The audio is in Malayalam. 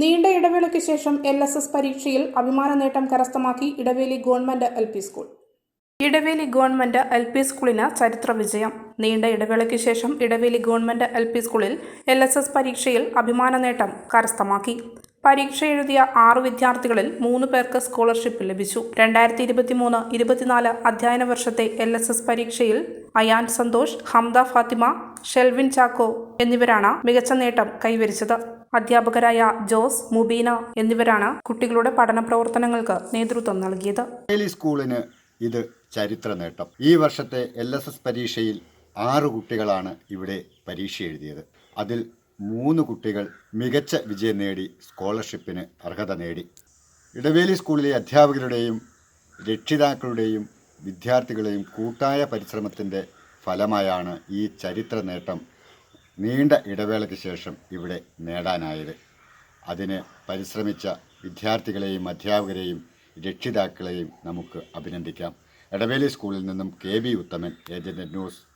നീണ്ട ഇടവേളയ്ക്ക് ശേഷം എൽ എസ് എസ് പരീക്ഷയിൽ അഭിമാന നേട്ടം കരസ്ഥമാക്കി Idaveli government L P school. Idaveli government L P സ്കൂളിന് ചരിത്ര വിജയം. നീണ്ട ഇടവേളയ്ക്ക് ശേഷം ഇടവേലി ഗവൺമെന്റ് എൽ പി സ്കൂളിൽ എൽ എസ് എസ് പരീക്ഷയിൽ അഭിമാന നേട്ടം കരസ്ഥമാക്കി. പരീക്ഷ എഴുതിയ ആറ് വിദ്യാർത്ഥികളിൽ മൂന്ന് പേർക്ക് സ്കോളർഷിപ്പ് ലഭിച്ചു. രണ്ടായിരത്തി ഇരുപത്തിമൂന്ന് ഇരുപത്തിനാല് അധ്യയന വർഷത്തെ എൽ എസ് എസ് പരീക്ഷയിൽ അയാൻ സന്തോഷ് ഹംദ ഫാത്തിമ ഷെൽവിൻ ചാക്കോ എന്നിവരാണ് മികച്ച നേട്ടം കൈവരിച്ചത്. അധ്യാപകരായ ജോസ് മുബീന എന്നിവരാണ് കുട്ടികളുടെ പഠന പ്രവർത്തനങ്ങൾക്ക് നേതൃത്വം നൽകിയത്. സ്കൂളിന് ഇത് ചരിത്ര നേട്ടം. ഈ വർഷത്തെ എൽ എസ് എസ് പരീക്ഷയിൽ ആറ് കുട്ടികളാണ് ഇവിടെ പരീക്ഷ എഴുതിയത്. അതിൽ മൂന്ന് കുട്ടികൾ മികച്ച വിജയം നേടി സ്കോളർഷിപ്പിന് അർഹത നേടി. ഇടവേലി സ്കൂളിലെ അധ്യാപകരുടെയും രക്ഷിതാക്കളുടെയും വിദ്യാർത്ഥികളുടെയും കൂട്ടായ പരിശ്രമത്തിന്റെ ഫലമായാണ് ഈ ചരിത്ര നേട്ടം നീണ്ട ഇടവേളയ്ക്ക് ശേഷം ഇവിടെ നേടാനായത്. അതിന് പരിശ്രമിച്ച വിദ്യാർത്ഥികളെയും അധ്യാപകരെയും രക്ഷിതാക്കളെയും നമുക്ക് അഭിനന്ദിക്കാം. എടവേലി സ്കൂളിൽ നിന്നും K B Uthaman agent news.